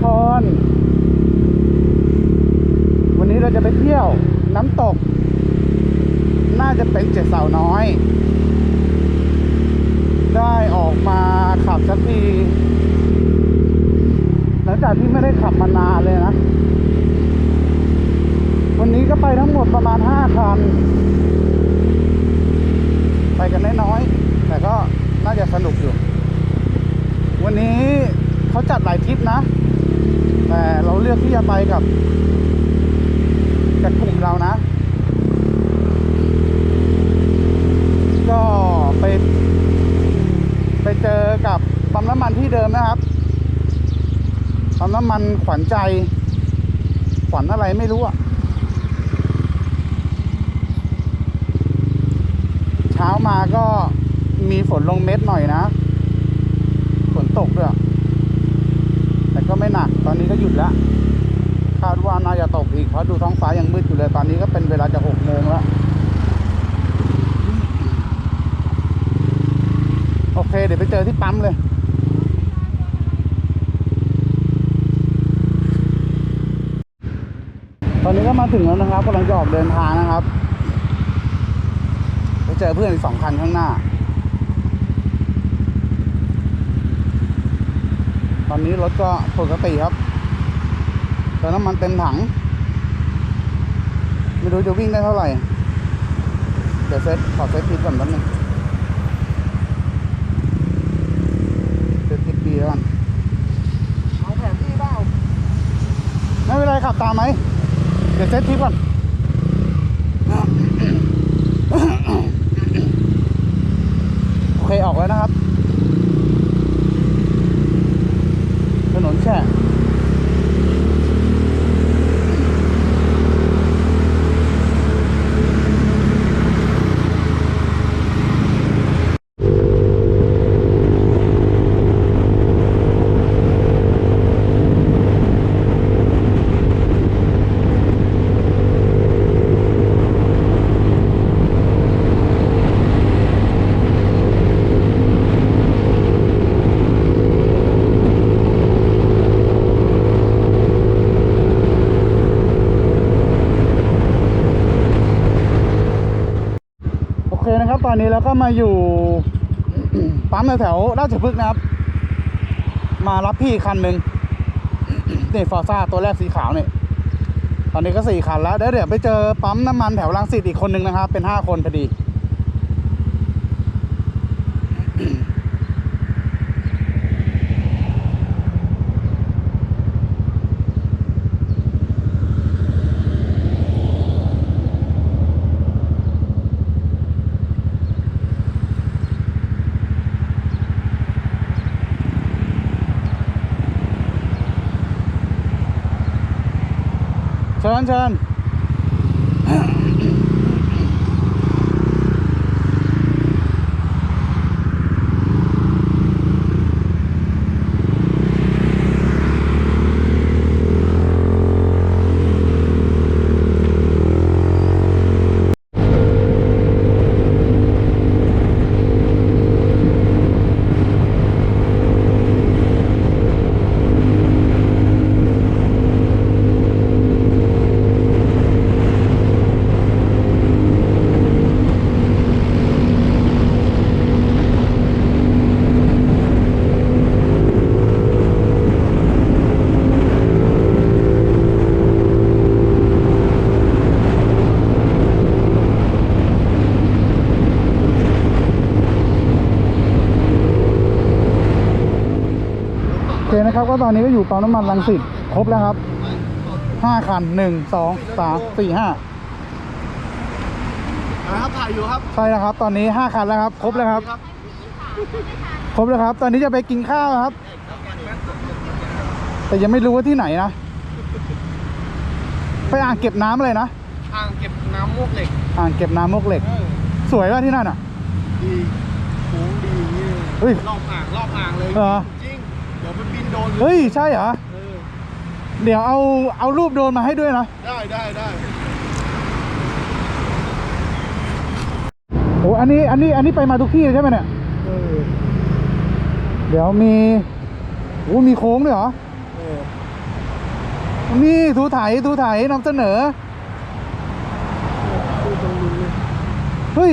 คร วันนี้เราจะไปเที่ยวน้ำตก น่าจะเป็นเจ็ดเสาวน้อย ได้ออกมาขับสักทีหลังจากที่ไม่ได้ขับมานานเลยนะ วันนี้ก็ไปทั้งหมดประมาณห้าคัน ไปกันน้อยๆแต่ก็น่าจะสนุกอยู่ วันนี้เขาจัดหลายทริปนะ แต่เราเลือกที่จะไปกับกับกลุ่มเรานะ ก็ไป ไปเจอกับปั๊มน้ำมันที่เดิมนะครับปั๊มน้ำมันขวัญใจ ขวัญอะไรไม่รู้อะเช้ามาก็มีฝนลงเม็ดหน่อยนะ ฝนตกด้วย ไม่หนัก ตอนนี้ก็หยุดแล้วคาดว่าน่าจะตกอีกเพราะดูท้องฟ้ายังมืดอยู่เลยตอนนี้ก็เป็นเวลาจะหกโมงแล้วโอเค เดี๋ยวไปเจอที่ปั๊มเลยตอนนี้ก็มาถึงแล้วนะครับกำลังจะออกเดินทางนะครับ ไปเจอเพื่อนอีกสองคันข้างหน้า ตอนนี้รถก็ปกติครับเติมน้ำมันเต็มถัง ไม่รู้จะวิ่งได้เท่าไหร่ เดี๋ยวเซ็ตขอเซ็ตพิดก่อนแป๊บนึงเซ็ตพิดดีแล้วกันเอาแผนที่เปล่าไม่เป็นไรขับตามไหม เดี๋ยวเซ็ตทิปก่อนโอเคออกแล้วนะครับ ถ นี้เราก็มาอยู่ ปั๊มแถวราชพฤกษ์นะครับ มารับพี่คันหนึ่งนี่ฟอร์ซ่าตัวแรกสีขาวเนี่ยตอนนี้ก็สี่คันแล้วเดี๋ยวเดี๋ยวไปเจอปั๊มน้ำมันแถวรังสิตอีกคนหนึ่งนะครับ เป็นห้าคนพอดี เชิ นะครับ ก็ตอนนี้ก็อยู่ปั๊มน้ำมันรังสิตครบแล้วครับห้าคันหนึ่งสองสามสี่ห้านะครับถ่ายอยู่ครับใช่แล้วครับ ตอนนี้ห้าคันแล้วครับ ครบแล้วครับ ครบแล้วครับ ตอนนี้จะไปกินข้าวครับ แต่ยังไม่รู้ว่าที่ไหนนะไปอ่างเก็บน้ำอะไรนะอ่างเก็บน้ำมวกเหล็กอ่างเก็บน้ำมกเหล็กเออสวยว่าที่นั่นอะดีโค้งดีอย่างนี้เลยเฮ้ยรอบอ่างรอบอ่างเลยเหรอ โดนลเฮ้ย ใช่เหรอ เออเดี๋ยวเอาเอารูปโดรนมาให้ด้วยนะ ได้ได้ได้โอ้อันนี้อันนี้อันนี้ไปมาทุกที่เลยใช่ไหมเนี่ย เออเดี๋ยวมีโอ้มีโค้งด้วยเหรอ เออนี่ทูไถทูไถนำเสนอดูตรงนี้เลยเฮ้ย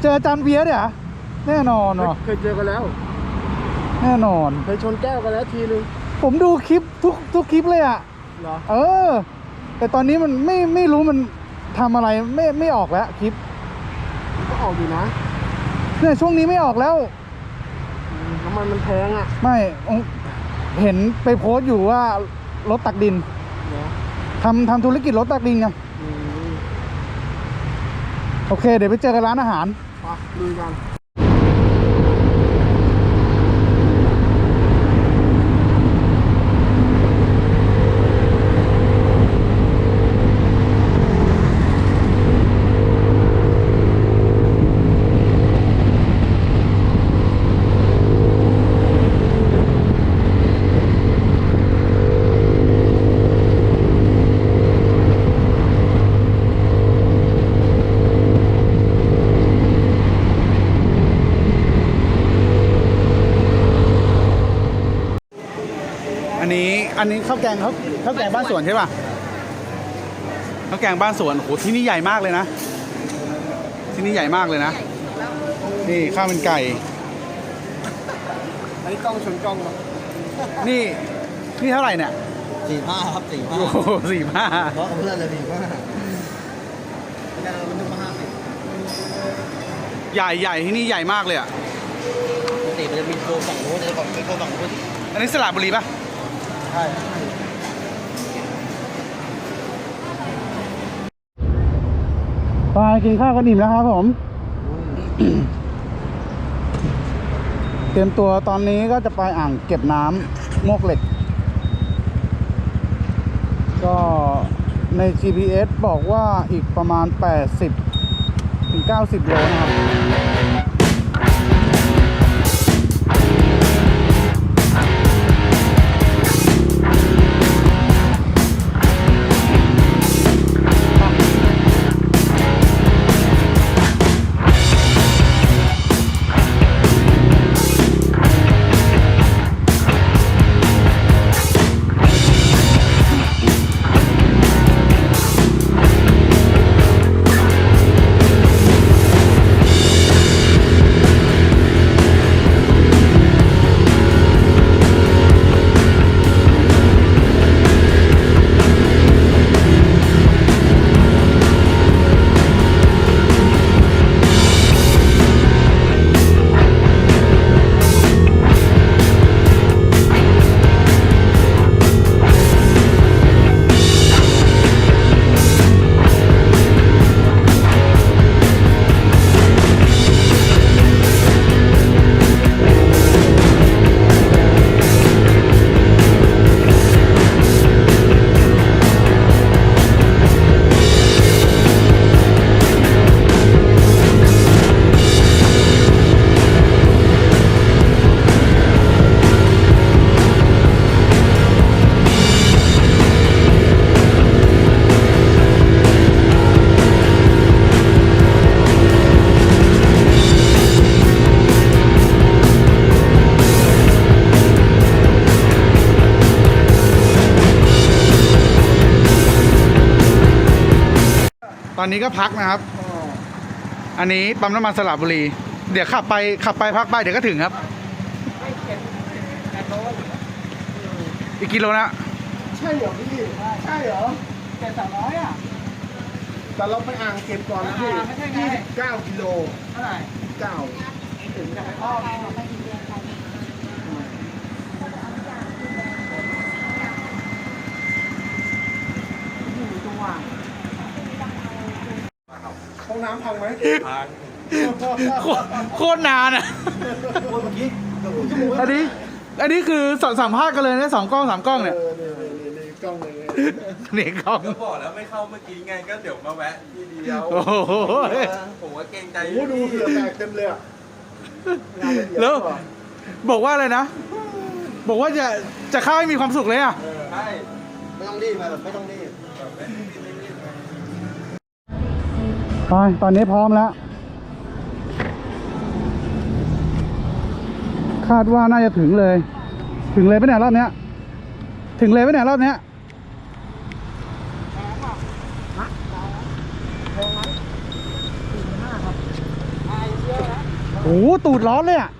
เจออาจารย์เบียร์เนี่ยเหรอแน่นอนว่ะเคยเจอกันแล้ว แน่นอน เคยชนแก้วกันแล้วทีนึงผมดูคลิปทุกทุกคลิปเลยอะ เหรอ เออ แต่ตอนนี้มันไม่ไม่รู้มันทำอะไรไม่ไม่ออกแล้วคลิปก็ออกอยู่นะเนี่ยช่วงนี้ไม่ออกแล้ว อืมน้ำมันมันแพงอะไม่เห็นไปโพสต์อยู่ว่ารถตักดินเหรอทำทำธุรกิจรถตักดินไงอืมโอเค เดี๋ยวไปเจอกันร้านอาหารไปลุยกัน อันนี้ อันนี้ข้าวแกงเขาข้าวแกงบ้านสวนใช่ป่ะข้าวแกงบ้านสวนโหที่นี่ใหญ่มากเลยนะ ที่นี่ใหญ่มากเลยนะ นี่ข้าวเป็นไก่ อันนี้กล้องชนกล้องเหรอนี่นี่เท่าไหร่เนี่ยสี่ห้าครับสี่ห้าโอ้โหสี่ห้าเพราะกับเพื่อนเลยสี่ห้าแกมันต้องมาห้าสิบใหญ่ใหญ่ที่นี่ใหญ่มากเลยอะปกติมันจะมีโกฝั่งโน้นจะฝั่งเป็นโกฝั่งโน้นอันนี้สระบุรีป่ะใช่ไปกินข้าวกันอิ่มแล้วครับผม เตรียมตัวตอนนี้ก็จะไปอ่างเก็บน้ำมวกเหล็ก ก็ใน GPS บอกว่าอีกประมาณ 80 ถึง 90 โลนะครับ อนนี้ก็พักนะครับ อันนี้ปั๊มน้ำมันสระบุรี เดี๋ยวขับไปขับไปพักไปเดี๋ยวก็ถึงครับ อีกกิโลนะ ใช่เหรอพี่ ใช่เหรอเจ็ดสามร้อยอะ แต่เราไปอ่างเก็บก่อนนะพี่อ่าไม่ใช่ไง ยี่สิบเก้ากิโลเท่าไหร่เก้า ถึงจะไปอ้อม น้ำพังไหมโคตรโคตรนานอะอันนี้ อันนี้คือสสัมภาษณ์กันเลยนะสองกล้องสามกล้องเนี่ยเออเนี่ยเนี่ยเนี่ยกล้องเลยไงนี่กล้องก็บอกแล้วไม่เข้าเมื่อกี้ไงก็เดี๋ยวมาแวะทีเดียวโอ้โหผมว่าเกรงใจโอ้โหดูเหลือแตกเต็มเลยอะงานละเอียดแล้วกาบอกว่าอะไรนะ บอกว่าจะจะเข้าให้มีความสุขเลยอะใช่ไม่ต้องรีบมาแบบไม่ต้องรีบ ไปตอนนี้พร้อมแล้ว คาดว่าน่าจะถึงเลย ถึงเลยไหมเนี่ยรอบเนี้ย ถึงเลยไหมเนี่ยรอบเนี้ยโอ้ตูดร้อนเลยอะ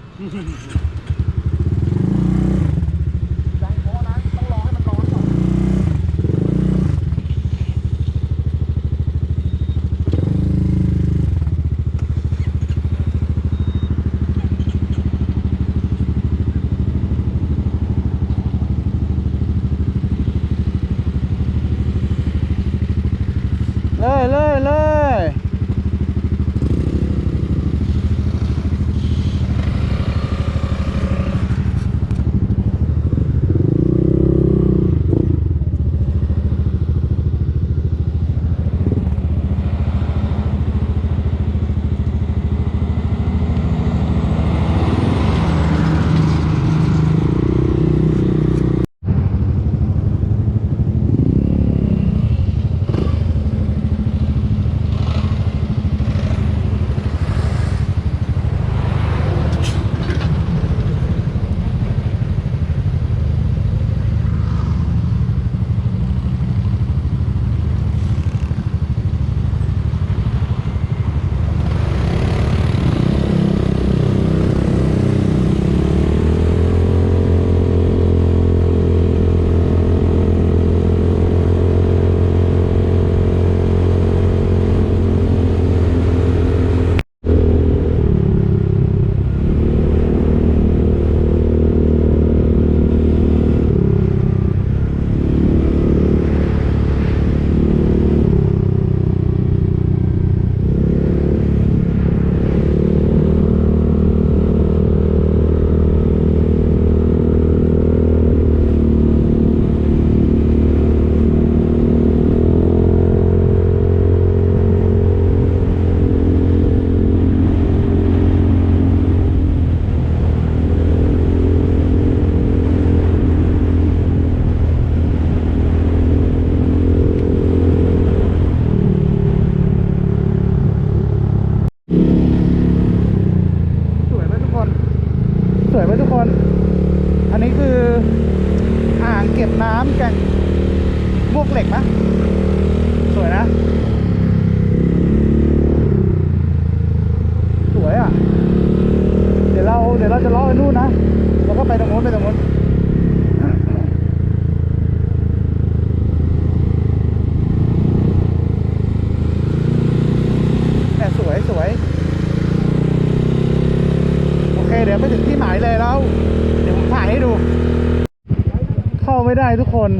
ไม่ได้ทุกคน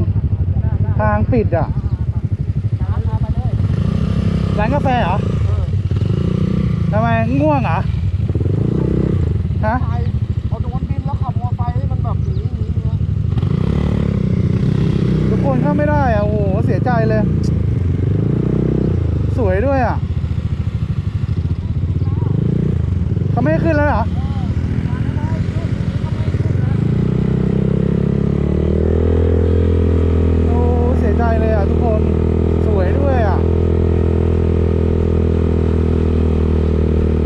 ทางปิดอะ ร้านกาแฟเหรอทำไมง่วงเหรอ ฮะไปเอาโดนบินแล้วขับมอไซค์ให้มันแบบหนีหนีเงี้ยทุกคนเข้าไม่ได้อะ โอ้โห เสียใจเลย สวยด้วยอะ เขาไม่ให้ขึ้นแล้วเหรอโอ้ เสียใจเลยอะทุกคน สวยด้วยอะ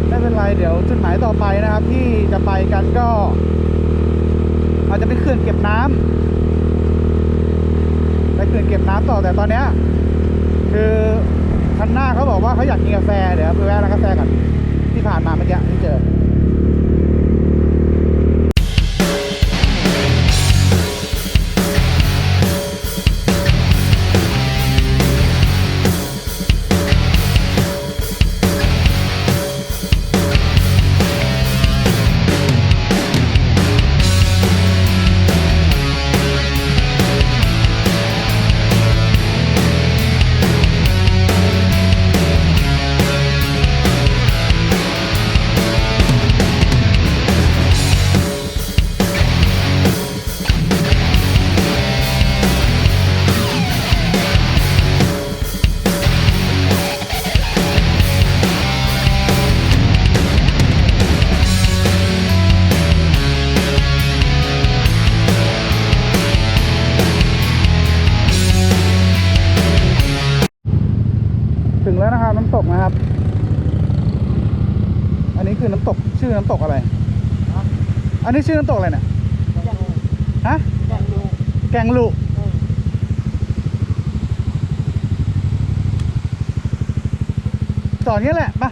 ไม่เป็นไร เดี๋ยวจุดหมายต่อไปนะครับ ที่จะไปกันก็ อาจจะไปเขื่อนเก็บน้ำไปเขื่อนเก็บน้ำต่อแต่ตอนเนี้ยคือคันหน้าเขาบอกว่าเขาอยากกินกาแฟเดี๋ยวไปแวะร้านกาแฟกันำตกนะครับ อันนี้คือน้ำตกชื่อน้ำตกอะไร อันนี้ชื่อน้ำตกอะไรเนี่ยฮะแกงลุจอดนี้แหละมา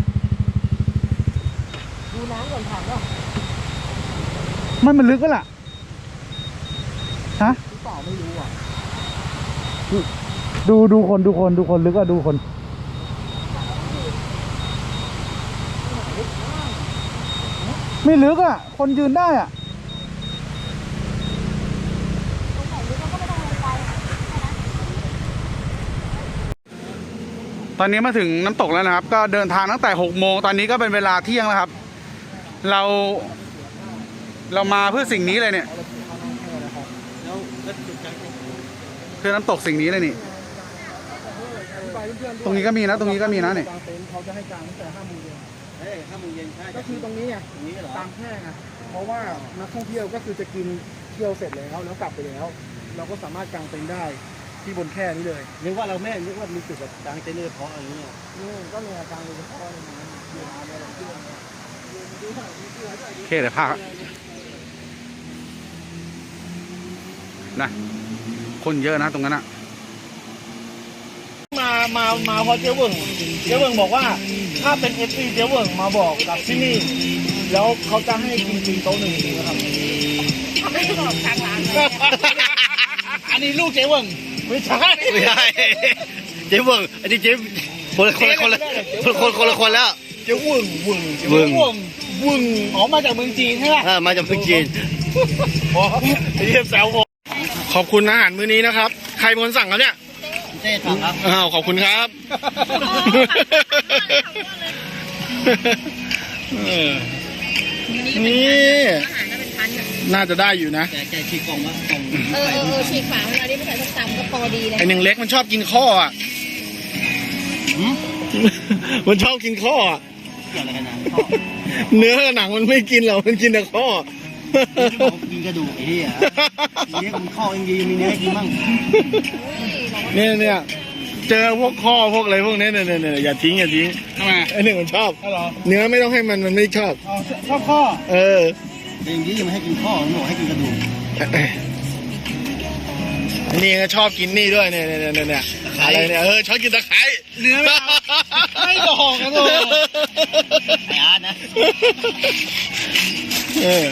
ดูน้ำก่อนนถังเนาะไม่มันลึกก็ล่ะ ฮะหรือเปล่าไม่รู้อะ ดูดูคนดูคนดูคนลึกก็ดูคน ไม่ลึกอะ คนยืนได้อะตอนนี้มาถึงน้ำตกแล้วนะครับ ก็เดินทางตั้งแต่หกโมงตอนนี้ก็เป็นเวลาเที่ยงแล้วครับ เราเรามาเพื่อสิ่งนี้เลยเนี่ยเพื่อน้ำตกสิ่งนี้เลยนี่ ตรงนี้ก็มีนะ ตรงนี้ก็มีนะเนี่ยเขาจะให้กลางตั้งแต่ห้าโมง เย็นเฮ้ยห้าโมงเย็นใช่ก็คือตรงนี้ไงตรงนี้เหรอ ตามแพร่ไงเพราะว่านักท่องเที่ยวก็คือจะกินเที่ยวเสร็จแล้วแล้วกลับไปแล้ว เราก็สามารถกางเต็นท์ได้ที่บนแค่นี้เลยนึกว่าเราแม่นึกว่ามีจุดแบบกลางเต็นท์โดยเฉพาะอย่างนี้นี่ก็เนี่ยกางโดยเฉพาะเลยนะเดี๋ยวมาเนี่ยเราเที่ยวเนี่ยดูหน่อยมีเสื้อด้วยโอเคเดี๋ยวพานะ คนเยอะนะตรงนั้นอะ มามามาเพราะเจ๊เวิงเจ๊เวิงบอกว่า ถ้าเป็นเอฟซีเจ๊เวิงมาบอกกับที่นี่ แล้วเขาจะให้กินฟรีโต๊ะหนึ่งนะครับไม่บอกทางร้านอันนี้ลูกเจ๊เวิงไม่ใช่ไม่ใช่เจ๊เวิร์กอันนี้เจ๊คนละคนละคนละคนคนละคนแล้ว เจ๊เวิงเวิงเวิงเวิงเวิงอ๋อมาจากเมืองจีนใช่ไหมอ่ามาจากเมืองจีนไอ้เหี้ยแซวผมขอบคุณอาหารมื้อนี้นะครับ ใครเป็นคนสั่งครับเนี่ย เจ๊สั่งครับ อ้าวขอบคุณครับเออนี่น่าจะได้อยู่นะแกแกชี้กล่องว่ากล่องเออเออเออฉีกฝาเวลาที่ไม่ใส่ส้มตำก็พอดีเลยไอหนึ่งเล็กมันชอบกินข้ออะมันชอบกินข้ออะเกี่ยวอะไรกันนะเนื้อกับหนังมันไม่กินหรอกมันกินแต่ข้อกินกระดูกไอ้ที่อะเลี้ยงมันข้อเองดีมีเนื้อกินบ้าง เนี่ยเนี่ยเจอพวกข้อพวกอะไรพวกนี้เนี่ยเนี่ยเนี่ยอย่าทิ้งอย่าทิ้งทำไมไอหนึ่งมันชอบอ๋อเหรอเนื้อไม่ต้องให้มันมันไม่ชอบอ๋อชอบข้อเออเองดีมันให้กินข้อมันบอกให้กินกระดูกนี่ก็ชอบกินนี่ด้วยเนี่ยเนี่ยเนี่ยเนี่ยอะไรเนี่ยเออชอบกินตะไคร้เนื้อไม่เอาไม่บอกนะโถ่ไอ้อาร์ตนะเออ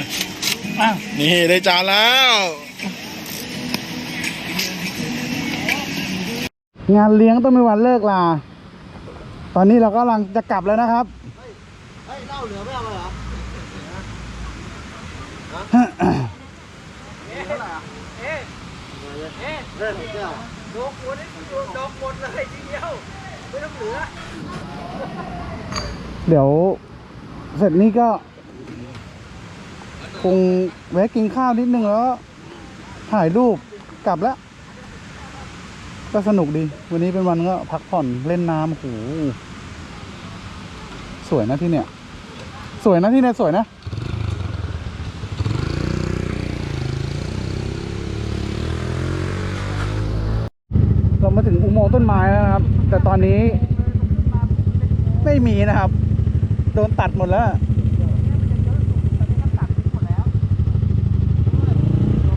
อะนี่ได้จานแล้ว งานเลี้ยงต้องมีวันเลิกลา ตอนนี้เราก็กำลังจะกลับแล้วนะครับ เฮ้ยเหล้าเหลือไม่เอาเลยเหรอเริ่มเที่ยวเดี๋ยว เสร็จนี้ก็คงแวะกินข้าวนิดนึงแล้ว ถ่ายรูปกลับแล้ว ก็สนุกดี วันนี้เป็นวันก็พักผ่อนเล่นน้ำโอ้โหสวยนะที่เนี่ย สวยนะที่เนี่ยสวยนะ เรามาถึงอุโมงค์ต้นไม้แล้วนะครับ แต่ตอนนี้ ไม่มีนะครับ โดนตัดหมดแล้ว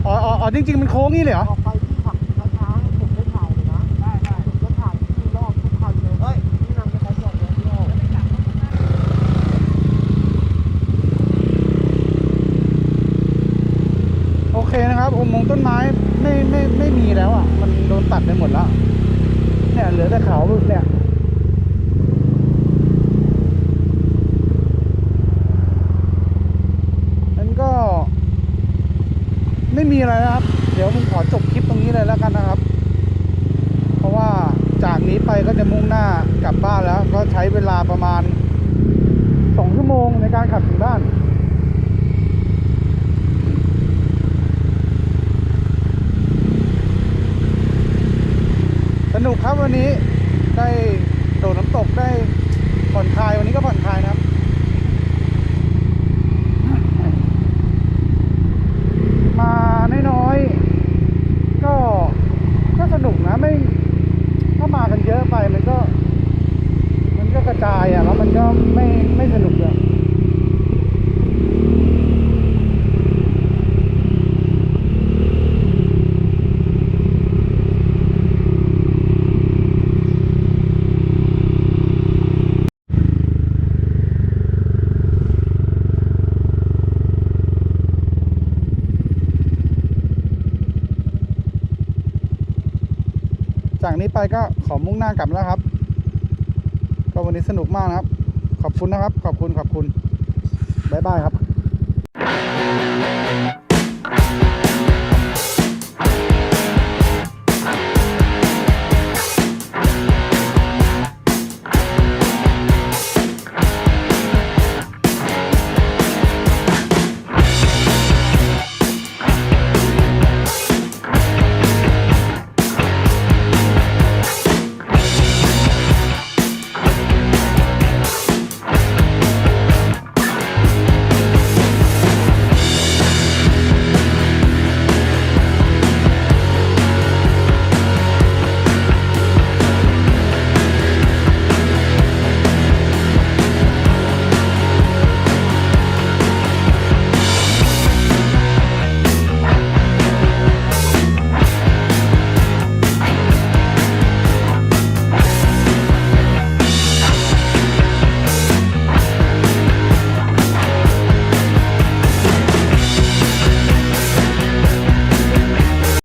อ๋ออ๋ออ๋อจริง ๆ มันโค้งนี่เลยเหรอ ออกไปที่ผักช้าๆผมได้ถ่ายเลยนะ ได้ได้ผมจะถ่ายที่รอบทุกคันเลยเฮ้ยที่นำไปเขาจอดรถที่รอบ โอเคนะครับ อุโมงค์ต้นไม้ไม่ไม่ไม่มีแล้วอะ มันโดนตัดไปหมดแล้ว เนี่ยเหลือแต่เขาเนี่ยนั้นก็ ไม่มี อะไรนะครับ เดี๋ยวผมขอจบคลิปตรงนี้เลยแล้วกันนะครับ เพราะว่าจากนี้ไปก็จะมุ่งหน้ากลับบ้านแล้ว ก็ใช้เวลาประมาณสองชั่วโมงในการขับถึงบ้านสนุกครับวันนี้ได้โดดน้ำตกได้ผ่อนคลายวันนี้ก็ผ่อนคลายนะครับ ไม่สนุกเลยจากนี้ไปก็ขอมุ่งหน้ากลับแล้วครับ ก็วันนี้สนุกมากนะครับ ขอบคุณนะครับ ขอบคุณขอบคุณบ๊ายบายครับ